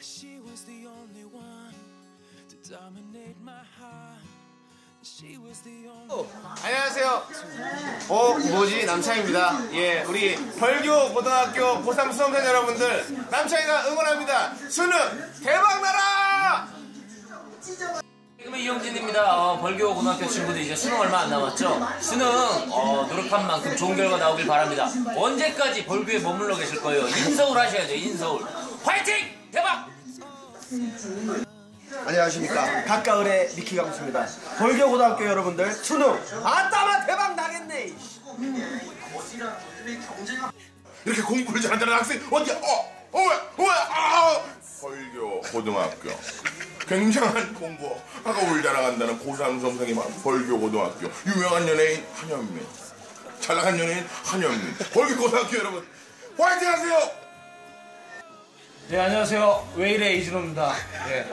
She was the only one to dominate my heart. She was the only 안녕하세요. 어, 뭐지? 남창입니다. 예, 우리 벌교 고등학교 고3 수험생 여러분들, 남창이가 응원합니다. 수능 대박 나라! 지금의 이영진입니다. 어, 벌교 고등학교 친구들 이제 수능 얼마 안 남았죠? 수능 어, 노력한 만큼 좋은 결과 나오길 바랍니다. 언제까지 벌교에 머물러 계실 거예요? 인서울 하셔야죠. 인서울. 화이팅! 안녕하십니까 가까울의 미키 강수입니다 벌교 고등학교 여러분들 수능 아따마 대박 나겠네 이렇게 공부를 잘한다는 학생 어디야? 어, 어, 어, 아! 벌교 고등학교. 굉장한 공부, 학업을 자랑한다는 고3 수험생이 많은 벌교 고등학교. 유명한 연예인 한현민. 잘 나간 연예인 한현민. 벌교 고등학교 여러분, 화이팅 하세요! 네 안녕하세요 왜 이래 이진호입니다 예.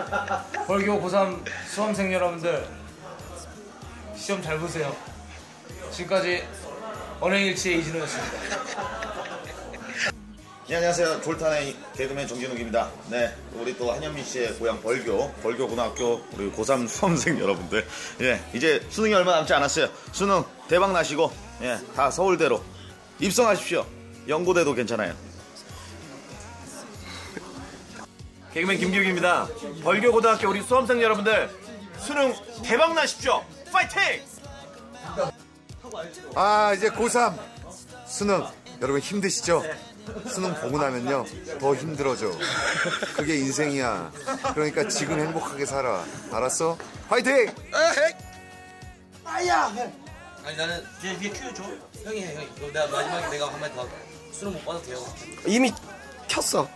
벌교 고3 수험생 여러분들 시험 잘 보세요 지금까지 언행일치의 이진호였습니다 네, 안녕하세요. 졸탄의 개그맨 정진욱입니다. 네, 우리 또 한현민 씨의 고향 벌교, 벌교 고등학교 우리 고3 수험생 여러분들. 예, 이제 수능이 얼마 남지 않았어요. 수능 대박 나시고, 예, 다 서울대로 입성하십시오. 연고대도 괜찮아요. 개그맨 김기욱입니다 벌교 고등학교 우리 수험생 여러분들 수능 대박 나십시오 파이팅 아 이제 고3 수능 여러분 힘드시죠? 수능 보고 나면요 더 힘들어져 그게 인생이야 그러니까 지금 행복하게 살아 알았어? 화이팅! 아니 나는 뒤에 위에 큐 줘. 형이 해 형이. 그럼 내가 마지막에 내가 한 마디 더 할게. 수능 못 봐도 돼요. 이미 켰어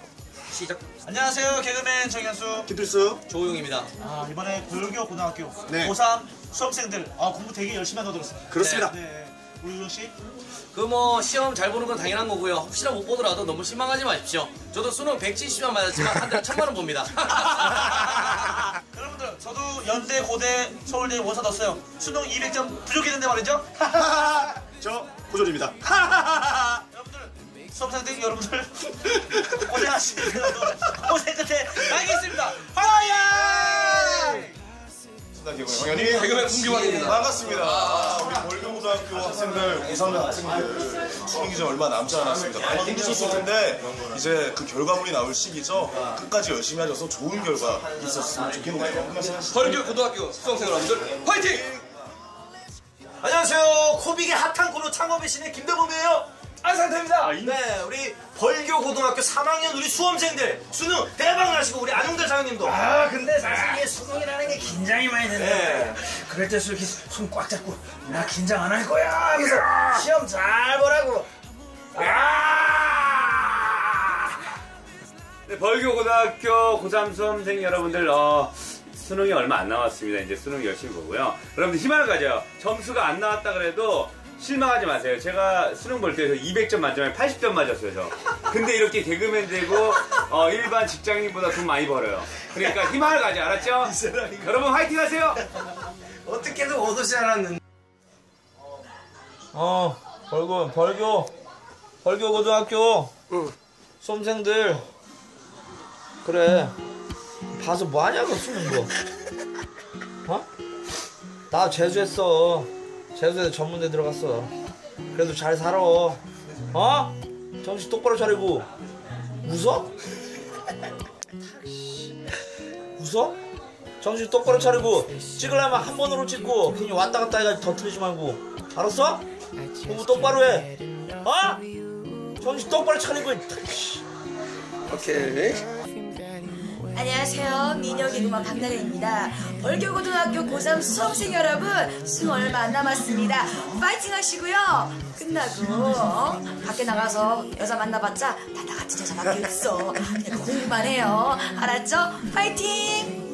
시작. 안녕하세요 개그맨 정현수 김필수. 조우용입니다. 아 이번에 불교 고등학교 네. 고3 수험생들 아 공부 되게 열심히 한다고 들었습니다 그렇습니다. 네, 네. 우리 우영 씨그 뭐 시험 잘 보는 건 당연한 거고요. 혹시나 못 보더라도 너무 실망하지 마십시오. 저도 수능 170만 맞았지만 한 달에 천만 원 봅니다. 여러분들 저도 연대 고대 서울대 원서 넣었어요 수능 200점 부족했는데 말이죠 저 고졸입니다. 수험생들 여러분들 고생하시는 고생 끝에 가겠습니다 화이팅 당연히 개그맨 문규환입니다. 반갑습니다. 우리 벌교고등학교 학생들, 고3 학생들 수능 이제 얼마 남지 않았습니다. 많이 힘드셨을 텐데 이제 그 결과물이 나올 시기죠. 끝까지 열심히 하셔서 좋은 결과 있었으면 좋겠네요. 벌교 고등학교 수험생 여러분들 화이팅! 안녕하세요 코빅의 핫한 코너 창업의 신의 김대범이에요 안상태입니다 네 우리 벌교 고등학교 3학년 우리 수험생들 수능 대박 나시고 우리 안용대 장님도 아 근데 사실 이게 수능이라는 게 긴장이 많이 되네 네. 그럴 때 이렇게 손 꽉 잡고 나 긴장 안 할 거야 하면서 시험 잘 보라고 네, 벌교 고등학교 고3 수험생 여러분들 어, 수능이 얼마 안 남았습니다. 이제 수능 열심히 보고요. 여러분들 희망을 가져요. 점수가 안 나왔다 그래도 실망하지 마세요. 제가 수능 볼때 200점 만점에 80점 맞았어요. 저. 근데 이렇게 개그맨 되고 어, 일반 직장인보다 돈 많이 벌어요. 그러니까 희망을 가져 알았죠? 여러분 화이팅 하세요. 어떻게든 오도지 않았는데 어 벌교 벌교 벌교 고등학교 수험생들 그래 봐서 뭐 하냐고 수능 거 어? 나 재수했어 재수해서 전문대 들어갔어 그래도 잘 살아 어? 정신 똑바로 차리고 웃어? 웃어? 정신 똑바로 차리고 찍으려면 한 번으로 찍고 괜히 왔다 갔다 해가지고 더 틀리지 말고 알았어? 공부 똑바로 해 어? 정신 똑바로 차리고 오케이 안녕하세요. 민혁의 누마 박나래입니다. 벌교고등학교 고3 수험생 여러분, 수능 얼마 안 남았습니다. 파이팅 하시고요. 끝나고, 어? 밖에 나가서 여자 만나봤자 다 나 같은 여자밖에 없어. 공부만 해요. 알았죠? 파이팅!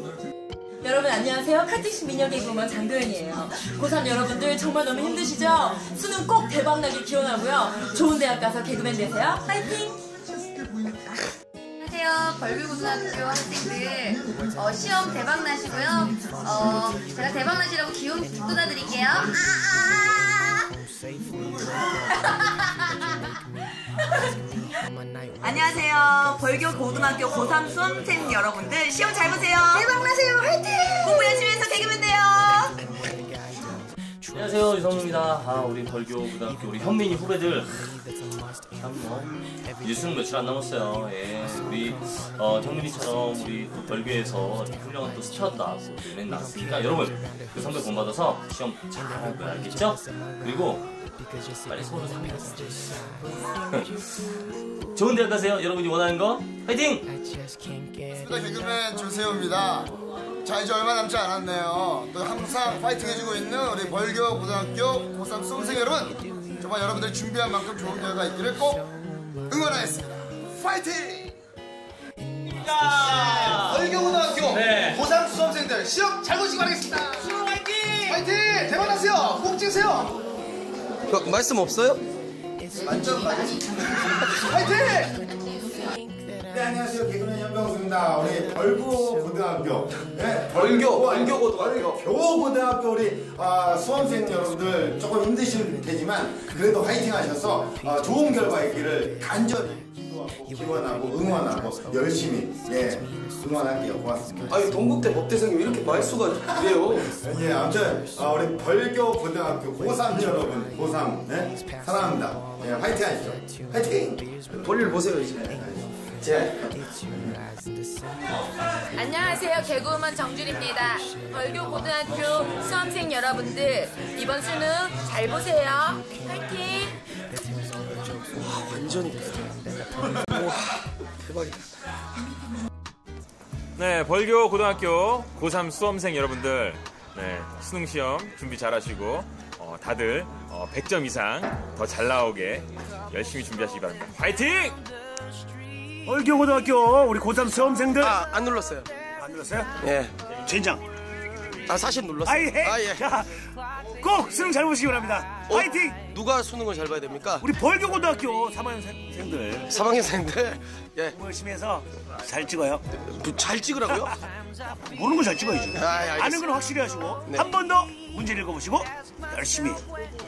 여러분 안녕하세요. 카티시 민혁의 구먼 장도연이에요. 고3 여러분들 정말 너무 힘드시죠? 수능 꼭 대박나길 기원하고요. 좋은 대학 가서 개그맨 되세요. 파이팅! 안녕하세요. 벌교고등학교 학생들 어, 시험 대박 나시고요. 어, 제가 대박 나시라고 기운 쏟아드릴게요. 아, 아, 아. 안녕하세요. 벌교 고등학교 고3 수험생 여러분들 시험 잘 보세요. 대박 나세요. 화이팅! 공부 열심히 해서 개그맨 돼요. 안녕하세요 유성우입니다. 아 우리 벌교 고등학교 우리 현민이 후배들 수능 며칠 안 남았어요. 예, 우리 어, 현민이처럼 우리 또 이렇게 훌륭한 또 스타도 나왔고 또 연예인 나왔으니까 여러분 그 성적 본받아서 시험 잘할 거야 알겠죠? 그리고 빨리 서울로 상해요 좋은 대학 가세요. 여러분이 원하는 거 화이팅! 수다 개그맨 조세호입니다. 자 이제 얼마 남지 않았네요. 또 항상 파이팅 해주고 있는 우리 벌교 고등학교 고3 수험생 여러분 정말 여러분들이 준비한 만큼 좋은 결과 있기를 꼭 응원하겠습니다. 파이팅! 자, 벌교 고등학교 네. 고3 수험생들 시험 잘 보시기 바라겠습니다. 수험 파이팅! 파이팅! 대박 나세요! 꼭 찍으세요! 말씀 없어요? 만점 파이팅! 네, 안녕하세요. 개그맨 현병수입니다. 우리 벌구 고등학교. 네, 벌교, 벌교 고등학교. 벌교 고등학교 우리 아, 수험생 여러분들 조금 힘드실 테지만 그래도 화이팅 하셔서 아, 좋은 결과 있기를 간절히 기도하고 기원하고 응원하고 열심히 예, 응원할게요. 고맙습니다. 아니 동국대 법대생이 왜 이렇게 말수가 이래요? 예, 아무튼 아, 우리 벌교 고등학교 고3 여러분, 고3 네? 사랑합니다. 예, 화이팅 하시죠. 화이팅! 볼일 보세요 이제. 제. 안녕하세요. 개그우먼 정준입니다. 벌교 고등학교 수험생 여러분들 이번 수능 잘 보세요. 화이팅! 완전히 와 대박이다. 네, 벌교 고등학교 고3 수험생 여러분들, 네, 수능 시험 준비 잘 하시고, 어, 다들 어, 100점 이상 더 잘 나오게 열심히 준비하시기 바랍니다. 화이팅! 벌교 고등학교 우리 고3 수험생들 아, 안 눌렀어요. 안 눌렀어요? 예. 젠장. 아 사실 눌렀어요. 아이 해. 아, 예. 자, 꼭 수능 잘 보시기 바랍니다. 어, 화이팅! 누가 수능을 잘 봐야 됩니까? 우리 벌교 고등학교 3학년생들 3학년생들 예. 열심히 해서 잘 찍어요. 잘 찍으라고요? 모르는 거 잘 찍어야지. 아, 예, 알겠습니다. 아는 건 확실히 하시고 네. 한 번 더 문제를 읽어보시고 열심히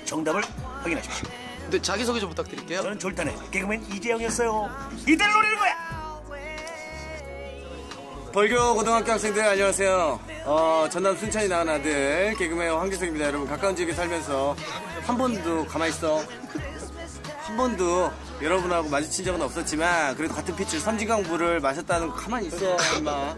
정답을 확인하십시오. 네, 자기소개 좀 부탁드릴게요. 저는 졸탄의 개그맨 이재영이었어요. 이대로 노리는 거야. 벌교 고등학교 학생들 안녕하세요. 어, 전남 순천이 낳은 아들 개그맨 황기석입니다. 여러분 가까운 지역에 살면서 한 번도 가만히 있어. 한 번도 여러분하고 마주친 적은 없었지만 그래도 같은 피줄 선진강물을 마셨다는 거 가만히 있어 임마.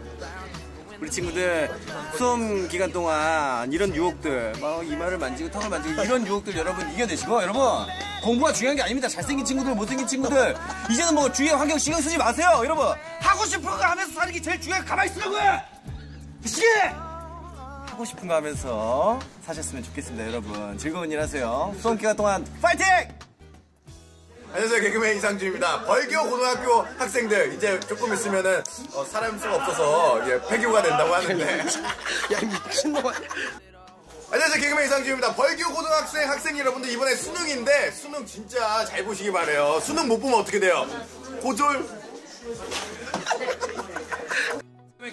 우리 친구들 수험 기간 동안 이런 유혹들 막 이마를 만지고 턱을 만지고 이런 유혹들 여러분 이겨내시고 여러분. 공부가 중요한 게 아닙니다. 잘생긴 친구들 못생긴 친구들. 이제는 뭐 주위의 환경 신경 쓰지 마세요 여러분. 하고 싶은 거 하면서 사는 게 제일 중요해. 가만히 있으라고요 미치게! 하고 싶은 거 하면서 사셨으면 좋겠습니다 여러분. 즐거운 일 하세요. 수험 기간 동안 파이팅! 안녕하세요 개그맨 이상준입니다. 벌교 고등학교 학생들 이제 조금 있으면은 어, 사람 수가 없어서 이제 폐교가 된다고 하는데. 야 미친놈아. 안녕하세요 개그맨 이상준입니다. 벌교 고등학생 학생 여러분들 이번에 수능인데 수능 진짜 잘 보시기 바래요. 수능 못 보면 어떻게 돼요? 고졸.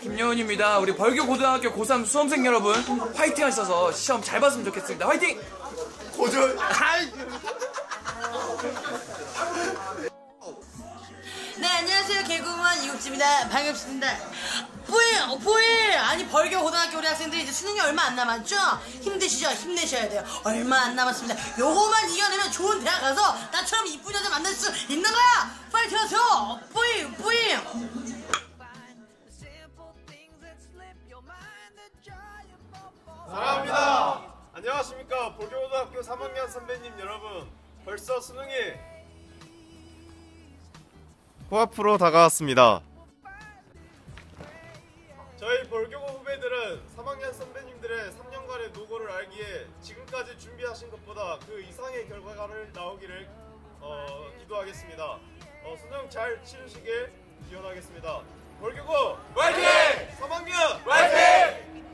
김여은입니다. 우리 벌교 고등학교 고3 수험생 여러분 화이팅 하셔서 시험 잘 봤으면 좋겠습니다. 화이팅! 고졸. 개그우먼 이국지입니다. 반갑습니다. 뿌잉 뿌잉 아니 벌교 고등학교 우리 학생들이 이제 수능이 얼마 안 남았죠? 힘드시죠? 힘내셔야 돼요. 얼마 안 남았습니다. 요거만 이겨내면 좋은 대학 가서 나처럼 이쁜 여자 만날 수 있는 거야! 파이팅 하세요! 뿌잉 뿌잉 사랑합니다. 안녕하십니까. 볼교고등학교 3학년 선배님 여러분. 벌써 수능이 코앞으로 다가왔습니다. 저희 볼교고 후배들은 3학년 선배님들의 3년간의 노고를 알기에 지금까지 준비하신 것보다 그 이상의 결과를 나오기를 어, 기도하겠습니다. 어, 수능 잘 치르시길 기원하겠습니다. 볼교고 화이팅! 3학년 화이팅!